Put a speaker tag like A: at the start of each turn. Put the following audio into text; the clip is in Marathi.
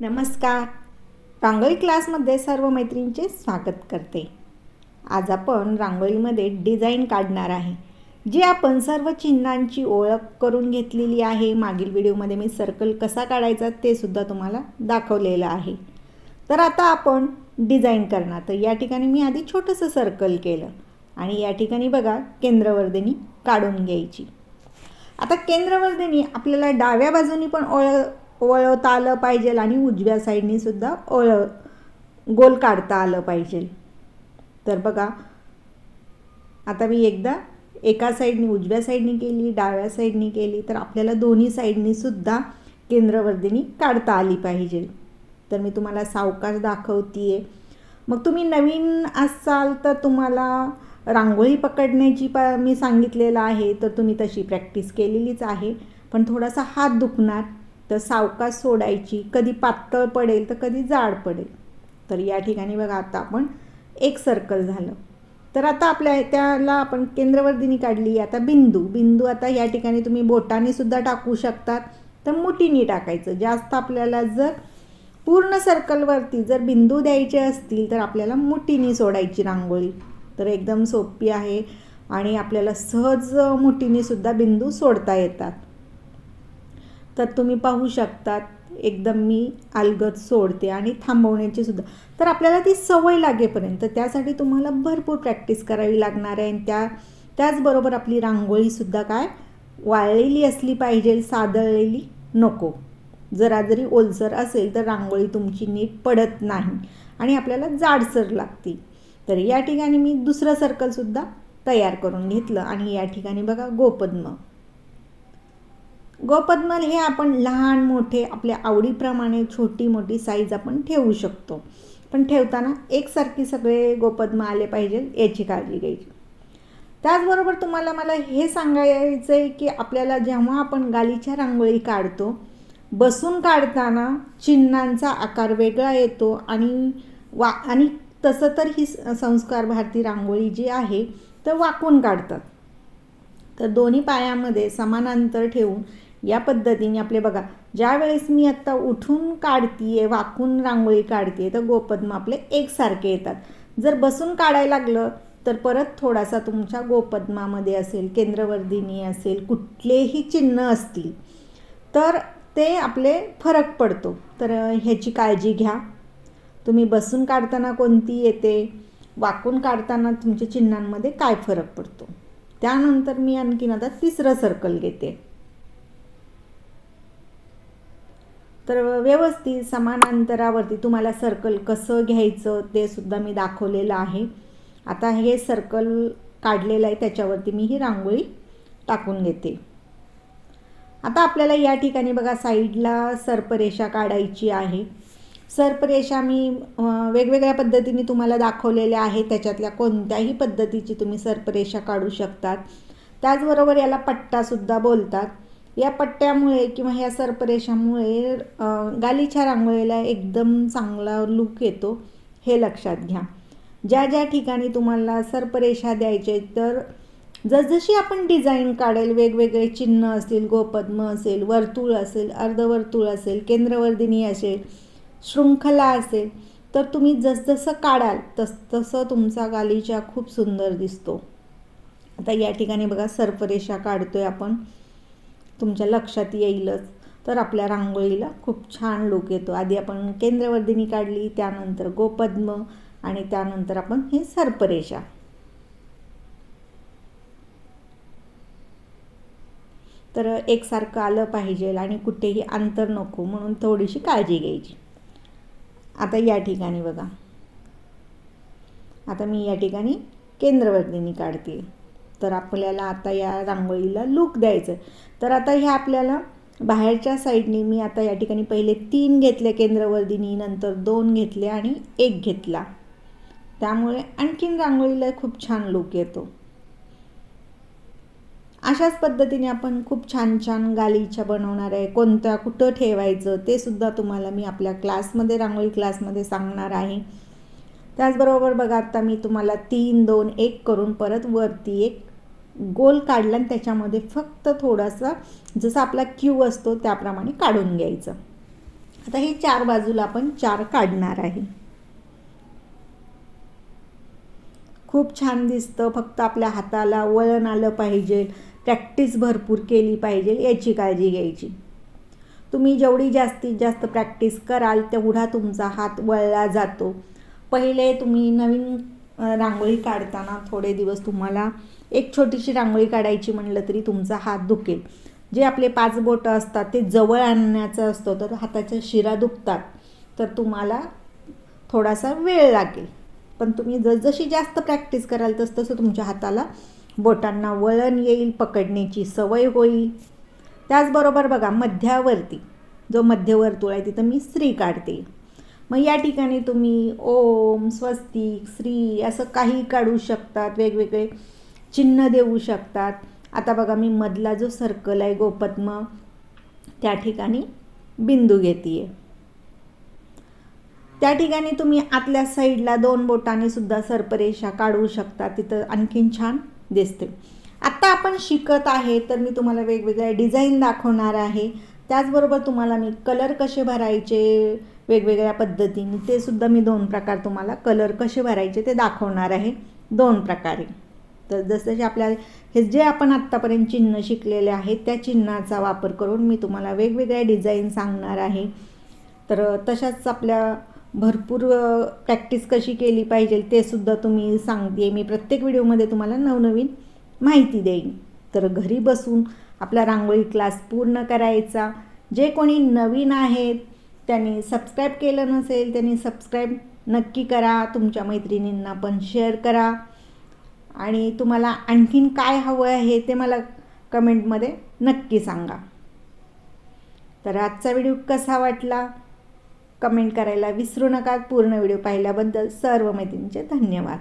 A: नमस्कार. रांगोळी क्लासमध्ये सर्व मैत्रिणींचे स्वागत करते. आज आपण रांगोळीमध्ये डिझाईन काढणार आहे. जी आपण सर्व चिन्हांची ओळख करून घेतलेली आहे मागील व्हिडिओमध्ये मी सर्कल कसा काढायचा ते सुद्धा तुम्हाला दाखवलेलं आहे. तर आता आपण डिझाईन करणार. तर या ठिकाणी मी आधी छोटंसं सर्कल केलं आणि या ठिकाणी बघा केंद्रवर्धिनी काढून घ्यायची. आता केंद्रवर्धिनी आपल्याला डाव्या बाजूनी पण ओळ वळवता आलं पाहिजे आणि उजव्या साईडने सुद्धा ओळ गोल काढता आलं पाहिजे तर बघा आता मी एकदा एका साईडने उजव्या साईडने केली डाव्या साईडने केली तर आपल्याला दोन्ही साईडनी सुद्धा केंद्रवर्धिनी काढता आली पाहिजे तर मी तुम्हाला सावकाश दाखवते आहे मग तुम्ही नवीन असाल तर तुम्हाला रांगोळी पकडण्याची प मी सांगितलेलं आहे तर तुम्ही तशी प्रॅक्टिस केलेलीच आहे. पण थोडासा हात दुखणार. तर सावकाश सोडायची कधी पातळ पडेल तर कधी जाड पडेल. तर या ठिकाणी बघा आता आपण एक सर्कल झालं. तर आता आपल्या त्याला आपण केंद्रवर्धिनी काढली आता बिंदू. बिंदू आता या ठिकाणी तुम्ही बोटाने सुद्धा टाकू शकतात. तर मुठीने टाकायचं. जास्त आपल्याला जर पूर्ण सर्कलवरती जर बिंदू द्यायचे असतील तर आपल्याला मुठीने सोडायची रांगोळी. तर एकदम सोपी आहे. आणि आपल्याला सहज मुठीने सुद्धा बिंदू सोडता येतात. तर तुम्ही पाहू शकतात. एकदम मी अलगद सोडते आणि थांबवण्याची सुद्धा. तर आपल्याला ती सवय लागेपर्यंत त्यासाठी तुम्हाला भरपूर प्रॅक्टिस करावी लागणार आहे. आणि त्या त्याचबरोबर आपली रांगोळीसुद्धा काय? वाळलेली असली पाहिजे सादळलेली नको. जरा जरी ओलसर असेल तर रांगोळी तुमची नीट पडत नाही आणि आपल्याला जाडसर लागते. तर या ठिकाणी मी दुसरं सर्कलसुद्धा तयार करून घेतलं आणि या ठिकाणी बघा गोपद्म. गोपद्मल हे आपण लहान मोठे आपल्या आवडीप्रमाणे छोटी मोठी साईज आपण ठेवू शकतो. पण ठेवताना एकसारखी सगळे गोपद्म आले पाहिजे याची काळजी घ्यायची. त्याचबरोबर तुम्हाला मला हे सांगायचं आहे की आपल्याला जेव्हा आपण गालीच्या रांगोळी काढतो बसून काढताना चिन्हांचा आकार वेगळा येतो आणि वा आणि तसं तर ही संस्कार भारती रांगोळी जी आहे तर वाकून काढतात. तर दोन्ही पायामध्ये समानांतर ठेवून या पद्धतीने आपले बघा ज्यावेळेस मी आत्ता उठून काढतीये वाकून रांगोळी काढते तर गोपद्म आपले एकसारखे येतात. जर बसून काढायला लागलं तर परत थोडासा तुमच्या गोपद्मामध्ये असेल केंद्रवर्धिनी असेल कुठलेही चिन्ह असतील तर ते आपले फरक पडतो. तर ह्याची काळजी घ्या. तुम्ही बसून काढताना कोणती येते वाकून काढताना तुमच्या चिन्हांमध्ये काय फरक पडतो? त्यानंतर मी आणखीन आता तिसरं सर्कल घेते. तर व्यवस्थित समान अंतरावरती तुम्हाला सर्कल कसं घ्यायचं ते सुद्धा मी दाखवलेलं आहे. आता हे सर्कल काढलेलं आहे त्याच्यावरती मी ही रांगोळी टाकून घेते. आता आपल्याला या ठिकाणी बघा साईडला सर्परेषा काढायची आहे. सर्परेषा मी वेगवेगळ्या पद्धतीने तुम्हाला दाखवलेल्या आहे त्याच्यातल्या कोणत्याही पद्धतीची तुम्ही सर्परेषा काढू शकतात. त्याचबरोबर याला पट्टासुद्धा बोलतात. या पट्ट्यामुळे किंवा ह्या सर्परेषामुळे गालीच्या रांगोळीला एकदम चांगला लुक येतो हे लक्षात घ्या. ज्या ज्या ठिकाणी तुम्हाला सर्परेषा द्यायचे तर जसजशी आपण डिझाईन काढेल वेगवेगळे चिन्ह असतील गोपद्म असेल वर्तुळ असेल अर्धवर्तुळ असेल केंद्रवर्धिनी असेल शृंखला असेल तर तुम्ही जसजसं काढाल तस तसं तुमचा गालीचा खूप सुंदर दिसतो. आता या ठिकाणी बघा सर्परेषा काढतोय आपण. तुमच्या लक्षात येईलच. तर आपल्या रांगोळीला खूप छान लुक येतो. आधी आपण केंद्रवर्धिनी काढली त्यानंतर गोपद्म आणि त्यानंतर आपण हे सर्परेषा. तर एकसारखं आलं पाहिजे आणि कुठेही अंतर नको म्हणून थोडीशी काळजी घ्यायची. आता या ठिकाणी बघा. आता मी या ठिकाणी केंद्रवर्धिनी काढते. तर आपल्याला आता या रांगोळीला लूक द्यायचं तर आता हे आपल्याला बाहेरच्या साईडने मी आता या ठिकाणी पहिले तीन घेतले केंद्रवर्धिनी नंतर दोन घेतले आणि एक घेतला. त्यामुळे आणखीन रांगोळीला खूप छान लूक येतो. अशाच पद्धतीने आपण खूप छान छान गालीच्या बनवणार आहे. कोणत्या कुठं ठेवायचं ते सुद्धा तुम्हाला मी आपल्या क्लासमध्ये रांगोळी क्लासमध्ये सांगणार आहे. त्याचबरोबर बघा आता मी तुम्हाला तीन दोन एक करून परत वरती एक गोल काढला आणि त्याच्यामध्ये फक्त थोडासा जसा आपला क्यू असतो त्याप्रमाणे काढून घ्यायचं. आता हे चार बाजूला आपण चार काढणार आहे. खूप छान दिसतं. फक्त आपल्या हाताला वळण आलं पाहिजे. प्रॅक्टिस भरपूर केली पाहिजे याची काळजी घ्यायची. तुम्ही जेवढी जास्तीत जास्त प्रॅक्टिस कराल तेवढा तुमचा हात वळला जातो. पहिले तुम्ही नवीन रांगोळी काढताना थोडे दिवस तुम्हाला एक छोटीशी रांगोळी काढायची म्हणलं तरी तुमचा हात दुखेल. जे आपले पाच बोटं असतात ते जवळ आणण्याचं असतं तर हाताच्या शिरा दुखतात तर तुम्हाला थोडासा वेळ लागेल. पण तुम्ही जसजशी जास्त प्रॅक्टिस कराल तस तसं तुमच्या हाताला बोटांना वळण येईल पकडण्याची सवय होईल. त्याचबरोबर बघा मध्यावरती जो मध्यवर्तुळ आहे तिथं मी स्त्री काढते. मग या ठिकाणी तुम्ही ओम स्वस्तिक श्री असं काही काढू शकतात वेगवेगळे चिन्ह देऊ शकतात. आता बघा मी मधला जो सर्कल आहे गोपद्म त्या ठिकाणी बिंदू घेते त्या ठिकाणी तुम्ही आतल्या साईडला दोन बोटाने सुद्धा सर्परेषा काढू शकता. तिथं आणखीन छान दिसते. आत्ता आपण शिकत आहे तर मी तुम्हाला वेगवेगळ्या डिझाईन दाखवणार आहे. त्याचबरोबर तुम्हाला मी कलर कसे भरायचे वेगवेगळ्या पद्धतीने. ते सुद्धा मी दोन प्रकार तुम्हाला कलर कसे भरायचे ते दाखवणार आहे. दोन प्रकारे. तर जसजसे आपल्या हे जे आपण आत्तापर्यंत चिन्ह शिकलेले आहेत त्या चिन्हाचा वापर करून मी तुम्हाला वेगवेगळ्या डिझाईन सांगणार आहे. तर तशाच आपल्या भरपूर प्रॅक्टिस कशी केली पाहिजे ते सुद्धा तुम्ही सांगते मी प्रत्येक व्हिडिओमध्ये तुम्हाला नवनवीन माहिती देईन. तर घरी बसून आपला रांगोळी क्लास पूर्ण करायचा. जे कोणी नवीन आहेत त्यांनी सबस्क्राईब केलं नसेल त्यांनी सबस्क्राईब नक्की करा. तुमच्या मैत्रिणींना पण शेअर करा. आणि तुम्हाला आणखीन काय हवं आहे ते मला कमेंटमध्ये नक्की सांगा. तर आजचा व्हिडिओ कसा वाटला? कमेंट करायला विसरू नका. पूर्ण व्हिडिओ पाहिल्याबद्दल सर्व मैत्रिणींचे धन्यवाद.